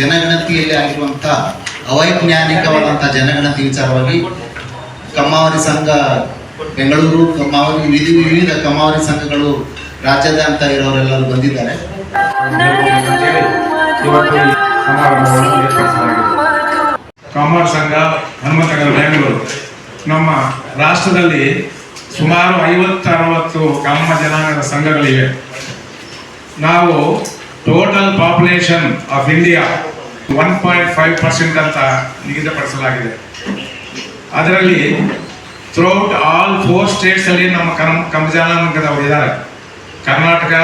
ಜನಗಣತಿಯಲ್ಲಿ ಆಗಿರುವಂಥ ಅವೈಜ್ಞಾನಿಕವಾದಂಥ ಜನಗಣತಿ ವಿಚಾರವಾಗಿ ಕಮ್ಮಾವರಿ ಸಂಘ ಬೆಂಗಳೂರು, ಕಮ್ಮಾವರಿ ವಿಧಿ ವಿವಿಧ ಕಮ್ಮಾವರಿ ಸಂಘಗಳು ರಾಜ್ಯಾದ್ಯಂತ ಇರೋರೆಲ್ಲರೂ ಬಂದಿದ್ದಾರೆ. ಕಮ್ಮಾವರಿ ಸಂಘ ಹನುಮಂತನಗರ, ಬೆಂಗಳೂರು. ನಮ್ಮ ರಾಷ್ಟ್ರದಲ್ಲಿ ಸುಮಾರು ಐವತ್ತು ಅರವತ್ತು ಕಮ್ಮ ಜನಾಂಗದ ಸಂಘಗಳಿವೆ. ನಾವು total population of India one point five percent ಅಂತ ನಿಗದಿಪಡಿಸಲಾಗಿದೆ. ಅದರಲ್ಲಿ ಥ್ರೂಔಟ್ ಆಲ್ ಫೋರ್ ಸ್ಟೇಟ್ಸ್ ಅಲ್ಲಿ ನಮ್ಮ ಕಮ್ ಕಮ್ಮ ಜನಾಂಗದವರು ಇದ್ದಾರೆ. ಕರ್ನಾಟಕ,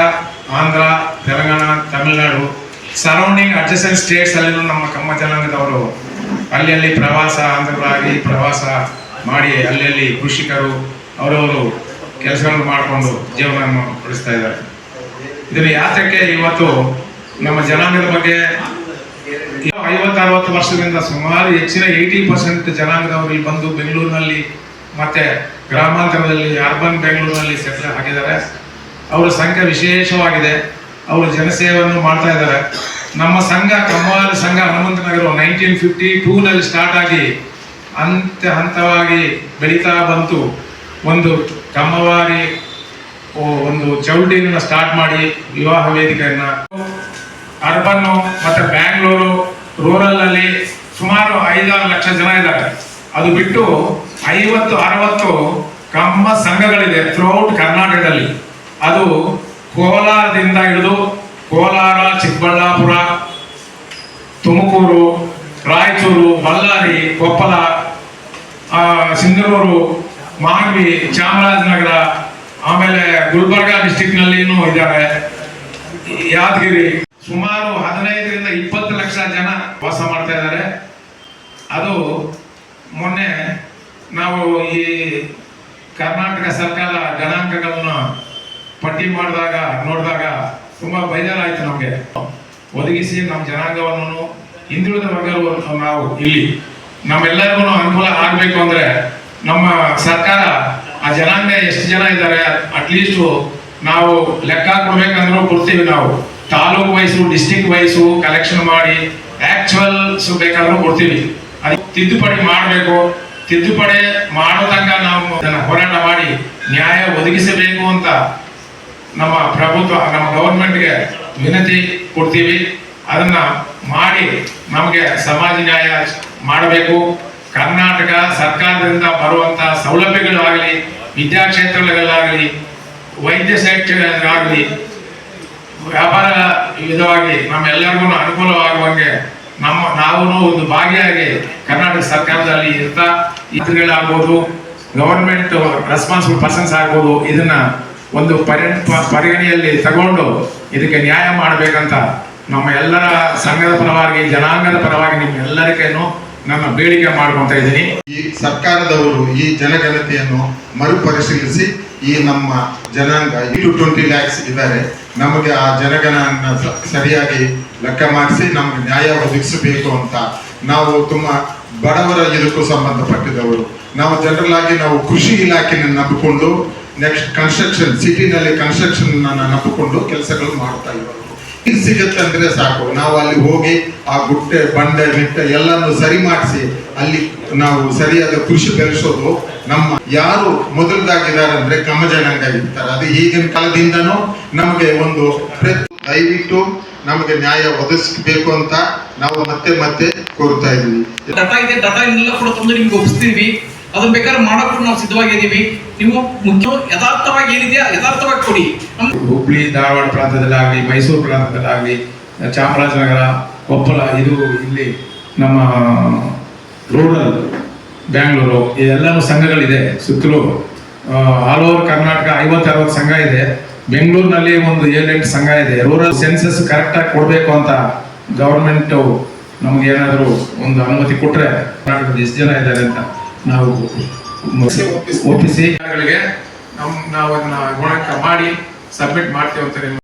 ಆಂಧ್ರ, ತೆಲಂಗಾಣ, ತಮಿಳುನಾಡು ಸರೌಂಡಿಂಗ್ ಅಡ್ಜಸೆಂಟ್ ಅಲ್ಲಿ ನಮ್ಮ ಕಮ್ಮ ಜನಾಂಗದವರು ಅಲ್ಲಿ ಅಲ್ಲಿ ಪ್ರವಾಸ, ಆಂಧ್ರರಾಗಿ ಪ್ರವಾಸ ಮಾಡಿ ಅಲ್ಲಿ ಅಲ್ಲಿ ಕೃಷಿಕರು, ಅವರವರು ಕೆಲಸಗಳನ್ನು ಮಾಡಿಕೊಂಡು ಜೀವನವನ್ನು ನಡೆಸ್ತಾ ಇದ್ದಾರೆ. ಇದನ್ನು ಯಾತಕ್ಕೆ ಇವತ್ತು ನಮ್ಮ ಜನಾಂಗದ ಬಗ್ಗೆ ಐವತ್ತರವತ್ತು ವರ್ಷದಿಂದ ಸುಮಾರು ಹೆಚ್ಚಿನ ಏಯ್ಟಿ ಪರ್ಸೆಂಟ್ ಜನಾಂಗದವರು ಬಂದು ಬೆಂಗಳೂರಿನಲ್ಲಿ ಮತ್ತೆ ಗ್ರಾಮಾಂತರದಲ್ಲಿ ಅರ್ಬನ್ ಬೆಂಗಳೂರಿನಲ್ಲಿ ಸೆಟ್ಲ್ ಆಗಿದ್ದಾರೆ. ಅವರ ಸಂಘ ವಿಶೇಷವಾಗಿದೆ. ಅವರು ಜನಸೇವೆಯನ್ನು ಮಾಡ್ತಾ ಇದ್ದಾರೆ. ನಮ್ಮ ಸಂಘ, ಕಮ್ಮಾರ ಸಂಘ ಹನುಮಂತನಗರ ನೈನ್ಟೀನ್ ಫಿಫ್ಟಿ ಟೂನಲ್ಲಿ ಸ್ಟಾರ್ಟ್ ಆಗಿ ಹಂತ ಹಂತವಾಗಿ ಬೆಳೀತಾ ಬಂತು. ಒಂದು ಕಮ್ಮವಾರಿ ಒಂದು ಚೌಲ್ಟಿನ ಸ್ಟಾರ್ಟ್ ಮಾಡಿ ವಿವಾಹ ವೇದಿಕೆಯನ್ನ. ಅರ್ಬನ್ ಮತ್ತೆ ಬ್ಯಾಂಗ್ಳೂರು ರೂರಲ್ ಅಲ್ಲಿ ಸುಮಾರು ಐದಾರು ಲಕ್ಷ ಜನ ಇದ್ದಾರೆ. ಅದು ಬಿಟ್ಟು ಐವತ್ತು, ಅರವತ್ತು ಕಮ್ಮ ಸಂಘಗಳಿದೆ ಥ್ರೂಔಟ್ ಕರ್ನಾಟಕದಲ್ಲಿ. ಅದು ಕೋಲಾರದಿಂದ ಹಿಡಿದು ಕೋಲಾರ, ಚಿಕ್ಕಬಳ್ಳಾಪುರ, ತುಮಕೂರು, ರಾಯಚೂರು, ಬಳ್ಳಾರಿ, ಕೊಪ್ಪಳ ಸಿಂಧನೂರು ಮಾನ್ವಿ ಚಾಮರಾಜನಗರ ಗುಲ್ಬರ್ಗ ಡಿಸ್ಟಿಕ್ನಲ್ಲಿನೂ ಇದ್ದಾರೆ. ಯಾದಗಿರಿ ಸುಮಾರು ಹದಿನೈದರಿಂದ ಇಪ್ಪತ್ತು ಲಕ್ಷ ಜನ ವಾಸ ಮಾಡ್ತಾ ಇದ್ದಾರೆ. ಅದು ಮೊನ್ನೆ ನಾವು ಈ ಕರ್ನಾಟಕ ಸರ್ಕಾರ ಗಣಾಂಕಗಳನ್ನ ಪಟ್ಟಿ ಮಾಡಿದಾಗ, ನೋಡಿದಾಗ ತುಂಬಾ ಬೇಜಾರಾಯ್ತು ನಮಗೆ. ಒದಗಿಸಿ ನಮ್ಮ ಜನಾಂಗವನ್ನು ಹಿಂದುಳಿದ ವರ್ಗವನ್ನು ನಾವು ಇಲ್ಲಿ ನಮ್ಮೆಲ್ಲರಿಗೂ ಅನುಕೂಲ ಆಗಬೇಕು ಅಂದ್ರೆ ನಮ್ಮ ಸರ್ಕಾರ ಆ ಜನಾಂಗ ಎಷ್ಟು ಜನ ಇದ್ದಾರೆ ಅಟ್ಲೀಸ್ಟ್ ನಾವು ಲೆಕ್ಕ ಕೊಡ್ಬೇಕಂದ್ರೂ ಕೊಡ್ತೀವಿ ನಾವು. ತಾಲೂಕು ವಯಸ್ಸು ಡಿಸ್ಟಿಕ್ ವಯಸ್ಸು ಕಲೆಕ್ಷನ್ ಮಾಡಿ ಆಕ್ಚುವಲ್ ಬೇಕಾದ್ರೂ ಕೊಡ್ತೀವಿ. ಅದು ತಿದ್ದುಪಡಿ ಮಾಡಬೇಕು. ತಿದ್ದುಪಡಿ ಮಾಡೋ ತನಕ ನಾವು ಅದನ್ನು ಹೋರಾಟ ಮಾಡಿ ನ್ಯಾಯ ಒದಗಿಸಬೇಕು ಅಂತ ನಮ್ಮ ಪ್ರಭುತ್ವ, ನಮ್ಮ ಗೌರ್ಮೆಂಟ್ಗೆ ವಿನತಿ ಕೊಡ್ತೀವಿ. ಅದನ್ನ ಮಾಡಿ ನಮಗೆ ಸಮಾಜ ನ್ಯಾಯ ಮಾಡಬೇಕು. ಕರ್ನಾಟಕ ಸರ್ಕಾರದಿಂದ ಬರುವಂತ ಸೌಲಭ್ಯಗಳಾಗಲಿ, ವಿದ್ಯಾಕ್ಷೇತ್ರಗಳಾಗಲಿ, ವೈದ್ಯ ಸೇವೆಗಳಾಗಲಿ, ವ್ಯಾಪಾರ ವಿಧವಾಗಿ ನಮ್ಮೆಲ್ಲರಿಗೂ ಅನುಕೂಲವಾಗುವಂಗೆ ನಮ್ಮ ನಾವು ಒಂದು ಭಾಗಿಯಾಗಿ ಕರ್ನಾಟಕ ಸರ್ಕಾರದಲ್ಲಿ ಇರ್ತಾ ಇದುಗಳಾಗ್ಬೋದು ಗವರ್ಮೆಂಟ್ ರೆಸ್ಪಾನ್ಸಿಬಲ್ ಪರ್ಸನ್ಸ್ ಆಗ್ಬೋದು, ಇದನ್ನ ಒಂದು ಪರಿ ಪ- ಪರಿಗಣನೆಯಲ್ಲಿ ತಗೊಂಡು ಇದಕ್ಕೆ ನ್ಯಾಯ ಮಾಡಬೇಕಂತ ನಮ್ಮ ಎಲ್ಲರ ಸಂಘದ ಪರವಾಗಿ, ಜನಾಂಗದ ಪರವಾಗಿ ನಿಮ್ಮೆಲ್ಲರಿಗೇನು ನನ್ನ ಬೇಡಿಕೆ ಮಾಡ್ಕೊಂತ ಇದ್ದೀನಿ. ಈ ಸರ್ಕಾರದವರು ಈ ಜನಗಣತಿಯನ್ನು ಮರುಪರಿಶೀಲಿಸಿ ಈ ನಮ್ಮ ಜನಾಂಗ ಟು ಟ್ವೆಂಟಿ ಲ್ಯಾಕ್ಸ್ ಇದ್ದಾರೆ. ನಮಗೆ ಆ ಜನಗಣನ ಸರಿಯಾಗಿ ಲೆಕ್ಕ ಮಾಡಿಸಿ ನಮಗೆ ನ್ಯಾಯ ಒದಗಿಸಬೇಕು ಅಂತ ನಾವು ತುಂಬಾ ಬಡವರ ಇದಕ್ಕೂ ಸಂಬಂಧಪಟ್ಟಿದವರು ನಾವು ಜನರಲ್ ಆಗಿ ನಾವು ಕೃಷಿ ಇಲಾಖೆನ ನಂಬಿಕೊಂಡು, ನೆಕ್ಸ್ಟ್ ಕನ್ಸ್ಟ್ರಕ್ಷನ್ ಸಿಟಿನಲ್ಲಿ ಕನ್ಸ್ಟ್ರಕ್ಷನ್ ನಂಬಿಕೊಂಡು ಕೆಲಸಗಳು ಮಾಡ್ತಾ ಇರೋರು. ಅಂದ್ರೆ ಸಾಕು. ನಾವು ಅಲ್ಲಿ ಹೋಗಿ ಆ ಗುಟ್ಟೆ ಬಂಡೆ ಬಿಟ್ಟೆ ಎಲ್ಲಾನು ಸರಿ ಮಾಡಿಸಿ ಅಲ್ಲಿ ನಾವು ಸರಿಯಾದ ಕೃಷಿ ಬೆಳೆಸೋದು ನಮ್ಮ ಯಾರು ಮೊದಲದಾಗಿದ್ದಾರೆ ಅಂದ್ರೆ ಕಮ್ಮ ಜನಾಂಗ ಇರ್ತಾರೆ. ಅದು ಈಗಿನ ಕಾಲದಿಂದನೂ ನಮಗೆ ಒಂದು ದಯವಿಟ್ಟು ನಮಗೆ ನ್ಯಾಯ ಒದಗಿಸ್ಬೇಕು ಅಂತ ನಾವು ಮತ್ತೆ ಮತ್ತೆ ಕೋರ್ತಾ ಇದ್ದೀವಿ. ಅದನ್ನ ಬೇಕಾದ್ರೆ ಮಾಡೋಕ್ಕೂ ನಾವು ಸಿದ್ಧವಾಗಿದ್ದೀವಿ. ನೀವು ಮುಖ್ಯ ಯಥಾರ್ಥವಾಗಿ ಏನಿದೆಯಾ ಯಥಾರ್ಥವಾಗಿ ಕೊಡಿ. ಹುಬ್ಳಿ, ಧಾರವಾಡ ಪ್ರಾಂತದಲ್ಲಾಗಲಿ ಮೈಸೂರು ಪ್ರಾಂತದಲ್ಲಾಗಲಿ ಚಾಮರಾಜನಗರ, ಕೊಪ್ಪಳ, ಇದು ಇಲ್ಲಿ ನಮ್ಮ ರೂರಲ್, ಬ್ಯಾಂಗ್ಳೂರು ಎಲ್ಲ ಸಂಘಗಳಿದೆ. ಸುತ್ತಲೂ ಆಲ್ ಓವರ್ ಕರ್ನಾಟಕ ಐವತ್ತು ಅರವತ್ತು ಸಂಘ ಇದೆ. ಬೆಂಗಳೂರಿನಲ್ಲಿ ಒಂದು ಏಳೆಂಟು ಸಂಘ ಇದೆ. ರೂರಲ್ ಸೆನ್ಸಸ್ ಕರೆಕ್ಟಾಗಿ ಕೊಡಬೇಕು ಅಂತ ಗೌರ್ಮೆಂಟು ನಮಗೇನಾದರೂ ಒಂದು ಅನುಮತಿ ಕೊಟ್ಟರೆ ಕರ್ನಾಟಕದ ಎಷ್ಟು ಜನ ಇದ್ದಾರೆ ಅಂತ. ನಾವು ಒಪ್ಪಿಸಿ ನಮ್ಮ ನಾವು ಅದನ್ನ ಗುಣಾಂಕ ಮಾಡಿ ಸಬ್ಮಿಟ್ ಮಾಡ್ತೇವೆ ಅಂತ